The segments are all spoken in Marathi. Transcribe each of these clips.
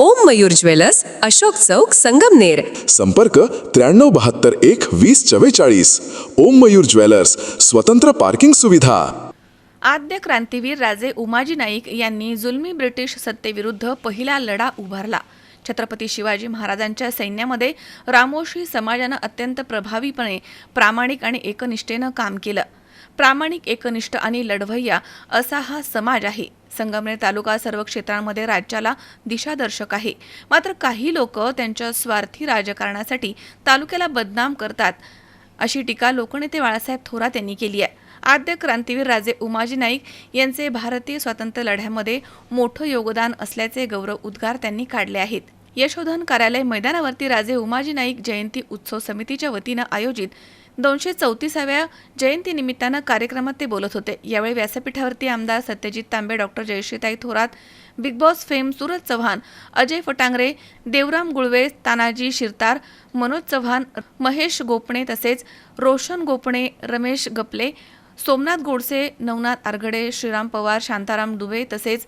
ओम मयूर ज्वेलर्स अशोक चौक संगमनेर. संपर्क त्र्याण्णव बहात्तर एक वीस चव्वेचाळीस. ओम मयूर ज्वेलर्स स्वतंत्र पार्किंग सुविधा. आद्य क्रांतीवीर राजे उमाजी नाईक यांनी जुलमी ब्रिटिश सत्तेविरुद्ध पहिला लढा उभारला. छत्रपती शिवाजी महाराजांच्या सैन्यामध्ये रामोशी समाजानं अत्यंत प्रभावीपणे प्रामाणिक आणि एकनिष्ठेनं काम केलं. प्रामाणिक एकनिष्ठ आणि लढवय्या असा हा समाज आहे. संगमनेर तालुका सर्व क्षेत्रांमध्ये राज्याला दिशादर्शक आहे. मात्र काही लोक त्यांच्या स्वार्थी राजकारणासाठी तालुक्याला बदनाम करतात अशी टीका लोकनेते बाळासाहेब थोरात यांनी केली आहे. आद्य क्रांतीवीर राजे उमाजी नाईक यांचे भारतीय स्वातंत्र्य लढ्यामध्ये मोठं योगदान असल्याचे गौरव उद्गार त्यांनी काढले आहेत. यशोधन कार्यालय मैदानावरती राजे उमाजी नाईक जयंती उत्सव समितीच्या वतीनं आयोजित दोनशे चौतीसाव्या जयंतीनिमित्तानं कार्यक्रमात ते बोलत होते. यावेळी व्यासपीठावरती आमदार सत्यजित तांबे डॉक्टर जयश्रीताई Thorat big boss fame Suraj Chavan Ajay Fatangare Devram Gulve Tanaji Shirtar Manoj Chavan Mahesh Gopane तसेच रोशन गोपणे रमेश गपले सोमनाथ गोडसे नवनाथ आरगडे श्रीराम पवार शांताराम दुबे तसेच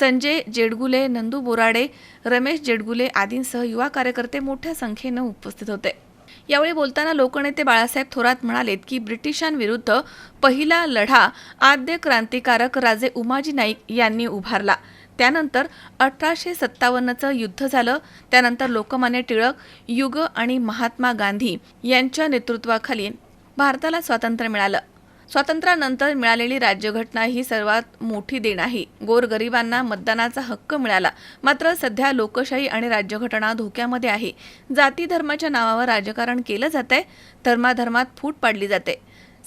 संजय जेडगुले नंदू बोराडे रमेश जेडगुले आदींसह युवा कार्यकर्ते मोठ्या संख्येनं उपस्थित होते. यावेळी बोलताना लोकनेते बाळासाहेब थोरात म्हणालेत की ब्रिटिशांविरुद्ध पहिला लढा आद्य क्रांतिकारक राजे उमाजी नाईक यांनी उभारला. त्यानंतर अठराशे सत्तावन्नचं युद्ध झालं. त्यानंतर लोकमान्य टिळक युग आणि महात्मा गांधी यांच्या नेतृत्वाखाली भारताला स्वातंत्र्य मिळालं. स्वातंत्र्यानंतर मिळालेली राज्यघटना ही सर्वात मोठी देण आहे. गोरगरिबांना मतदानाचा हक्क मिळाला. मात्र सध्या लोकशाही आणि राज्यघटना धोक्यामध्ये आहे. जाती धर्माच्या नावावर राजकारण केलं जातंय. धर्माधर्मात फूट पाडली जाते.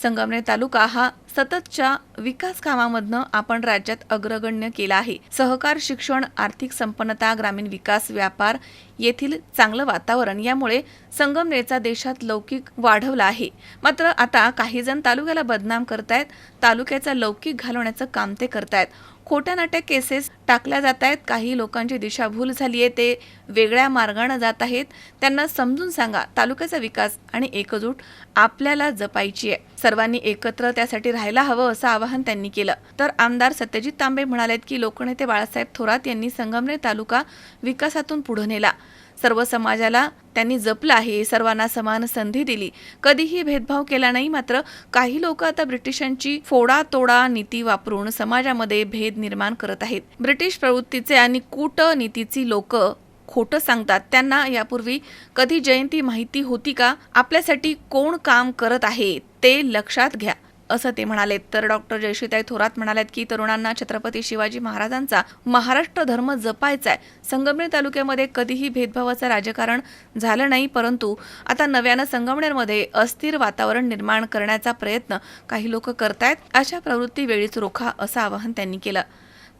संगमनेर तालुका हा सततच्या विकास कामामधनं आपण राज्यात अग्रगण्य केला आहे. सहकार शिक्षण आर्थिक संपन्नता ग्रामीण विकास व्यापार येथील चांगलं वातावरण यामुळे संगमनेरचा देशात लौकिक वाढवला आहे. मात्र आता काही जण तालुक्याला बदनाम करतायत तालुक्याचा लौकिक घालवण्याचं काम ते करतायत. खोट्या नाट्या केसेस टाकल्या जात आहेत काही लोकांची दिशाभूल झाली आहे ते वेगळ्या मार्गानं जात आहेत. त्यांना समजून सांगा तालुक्याचा विकास आणि एकजूट आपल्याला जपायची आहे. सर्वांनी एकत्र त्यासाठी राहायला हवं असं आवाहन त्यांनी केलं. तर आमदार सत्यजित तांबे म्हणालेत की लोकनेते बाळासाहेब थोरात यांनी संगमनेर तालुका विकासातून पुढे नेला. सर्व समाजाला त्यांनी जपलं आहे सर्वांना समान संधी दिली. कधीही भेदभाव केला नाही मात्र काही लोक आता ब्रिटिशांची फोडा तोडा नीती वापरून समाजामध्ये भेद निर्माण करत आहेत. ब्रिटिश प्रवृत्तीचे आणि कूटनीतीची लोक खोटं सांगतात. त्यांना यापूर्वी कधी जयंती माहिती होती का? आपल्यासाठी कोण काम करत आहे ते लक्षात घ्या. असं ते म्हणाले तर डॉक्टर जयश्रीताई थोरात म्हणाल्यात की तरुणांना छत्रपती शिवाजी महाराजांचा महाराष्ट्र धर्म जपायचा आहे संगमनेर तालुक्यामध्ये कधीही भेदभावाचं राजकारण झालं नाही परंतु आता नव्यानं संगमनेरमध्ये अस्थिर वातावरण निर्माण करण्याचा प्रयत्न काही लोक करतायत. अशा प्रवृत्ती वेळीच रोखा असं आवाहन त्यांनी केलं.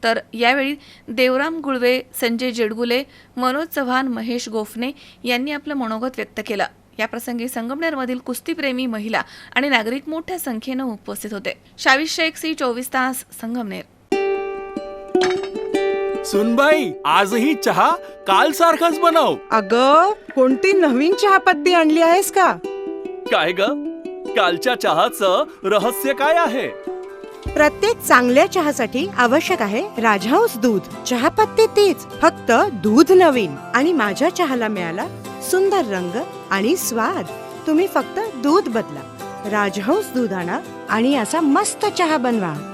तर यावेळी देवराम गुळवे संजय जेडगुले मनोज चव्हाण महेश गोफणे यांनी आपलं मनोगत व्यक्त केलं. याप्रसंगी संगमनेरमधील कुस्तीप्रेमी महिला आणि नागरिक मोठ्या संख्येनं उपस्थित होते. शावीस शेख सी चोवीस तास संगमनेर. सुनबाई आजही चहा काल सारखाच बनव. अग कोणती नवीन चहापत्ती आणली आहेस का? काय ग? कालच्या चहाचं रहस्य काय आहे? प्रत्येक चांगल्या चहासाठी आवश्यक आहे राजहंस दूध. चहापत्ती तीच फक्त दूध नवीन. आणि माझ्या चहाला मिळाला सुंदर रंग आणि स्वाद. तुम्ही फक्त दूध बदला. राजहंस दूध आणा आणि असा मस्त चहा बनवा.